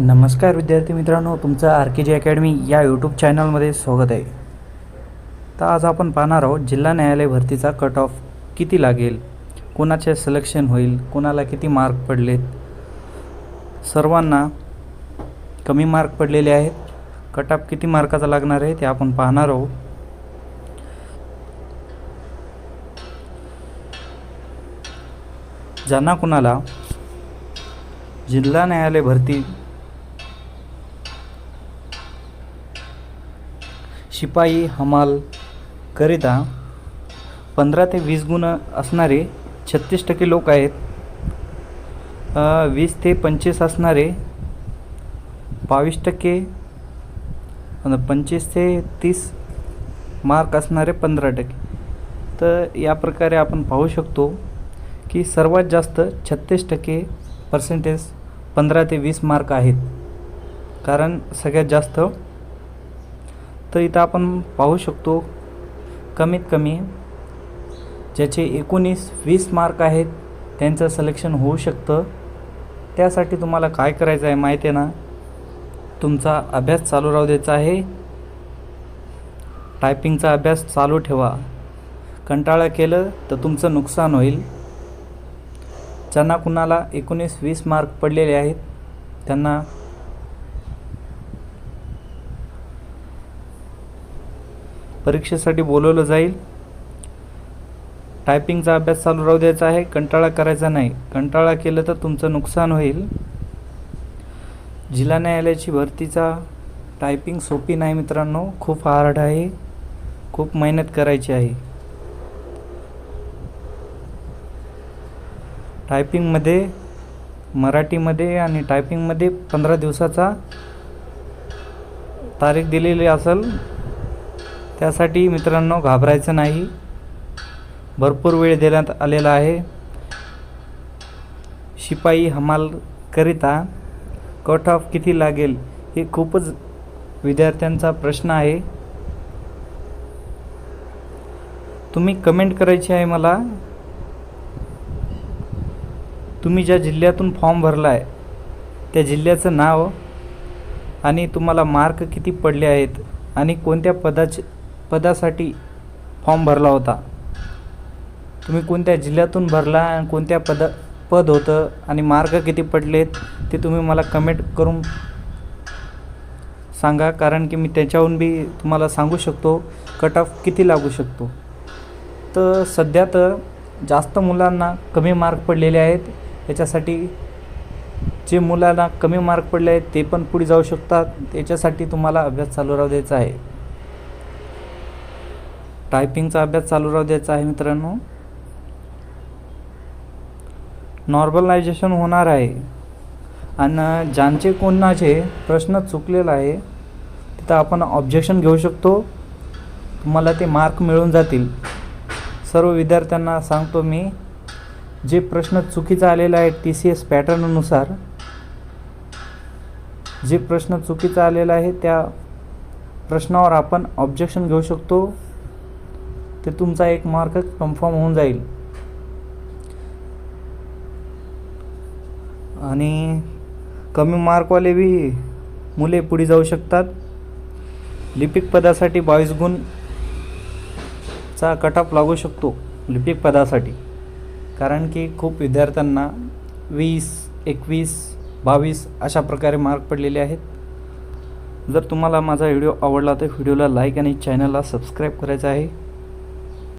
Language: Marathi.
नमस्कार विद्यार्थी मित्रांनो तुमचं आर के जी अकॅडमी या यूट्यूब चॅनलमध्ये स्वागत आहे. तर आज आपण पाहणार आहोत जिल्हा न्यायालय भरतीचा कट ऑफ किती लागेल कोणाचे सिलेक्शन होईल कोणाला किती मार्क पडलेत सर्वांना कमी मार्क पडलेले आहेत कट ऑफ किती मार्काचा लागणार आहे ते आपण पाहणार आहोत. ज्यांना कुणाला जिल्हा न्यायालय भरती शिपाई हमाल करिता पंधरा ते वीस गुण असणारे छत्तीस टक्के लोक आहेत. वीस ते पंचवीस असणारे बावीस टक्के पंचवीस ते तीस मार्क असणारे पंधरा टक्के. तर या प्रकारे आपण पाहू शकतो की सर्वात जास्त छत्तीस टक्के पर्सेंटेज पंधरा ते वीस मार्क आहेत. कारण सगळ्यात जास्त तर इथं आपण पाहू शकतो कमीत कमी ज्याचे एकोणीस वीस मार्क आहेत त्यांचं सिलेक्शन होऊ शकतं. त्यासाठी तुम्हाला काय करायचं आहे माहिती आहे ना? तुमचा अभ्यास चालू राहू द्यायचा आहे. टायपिंगचा अभ्यास चालू ठेवा. कंटाळा केलं तर तुमचं नुकसान होईल. ज्यांना कुणाला एकोणीस वीस मार्क पडलेले आहेत त्यांना परीक्षेसाठी बोलवलं जाईल. टायपिंगचा अभ्यास चालू राहू द्यायचा आहे. कंटाळा करायचा नाही. कंटाळा केलं तर तुमचं नुकसान होईल. जिल्हा न्यायालयाची भरतीचा टायपिंग सोपी नाही मित्रांनो. खूप हार्ड आहे. खूप मेहनत करायची आहे. टायपिंगमध्ये मराठीमध्ये आणि टायपिंगमध्ये पंधरा दिवसाचा तारीख दिलेली असेल. त्यासाठी मित्रांनो घाबरायचं नाही. भरपूर वेळ देण्यात आलेला आहे. शिपाई हमालकरिता कट ऑफ किती लागेल हे खूपच विद्यार्थ्यांचा प्रश्न आहे. तुम्ही कमेंट करायची आहे मला? तुम्ही ज्या जिल्ह्यातून फॉर्म भरला आहे त्या जिल्ह्याचं नाव आणि तुम्हाला मार्क किती पडले आहेत आणि कोणत्या पदाचे पदासाठी फॉर्म भरला होता. तुम्ही कोणत्या जिल्ह्यातून भरला आणि कोणत्या पद पद होतं आणि मार्ग किती पडलेत ते तुम्ही मला कमेंट करून सांगा. कारण की मी त्याच्याहून बी तुम्हाला सांगू शकतो कट ऑफ किती लागू शकतो. तर सध्या तर जास्त मुलांना कमी मार्क पडलेले आहेत. याच्यासाठी जे मुलांना कमी मार्क पडले आहेत ते पण पुढे जाऊ शकतात. त्याच्यासाठी तुम्हाला अभ्यास चालू राहू द्यायचा आहे. टायपिंगचा अभ्यास चालू राहू द्यायचा आहे मित्रांनो. नॉर्मलायझेशन होणार आहे. आणि ज्यांचे कोणाचे प्रश्न चुकलेला आहे तिथं आपण ऑब्जेक्शन घेऊ शकतो. तुम्हाला ते मार्क मिळून जातील. सर्व विद्यार्थ्यांना सांगतो मी जे प्रश्न चुकीचा आलेला आहे टी सी एस पॅटर्ननुसार जे प्रश्न चुकीचा आलेला आहे त्या प्रश्नावर आपण ऑब्जेक्शन घेऊ शकतो. ते तुमचा एक मार्क कन्फर्म होऊन जाईल. आणि कमी मार्कवाले बी मुले पुढे जाऊ शकतात. लिपिक पदासाठी बावीस गुण चा कट ऑफ लागू शकतो लिपिक पदासाठी. कारण की खूप विद्यार्थ्यांना वीस एकवीस बावीस अशा प्रकारे मार्क पडलेले आहेत. जर तुम्हाला माझा व्हिडिओ आवडला तर व्हिडिओला लाईक आणि चॅनलला सबस्क्राईब करायचं आहे.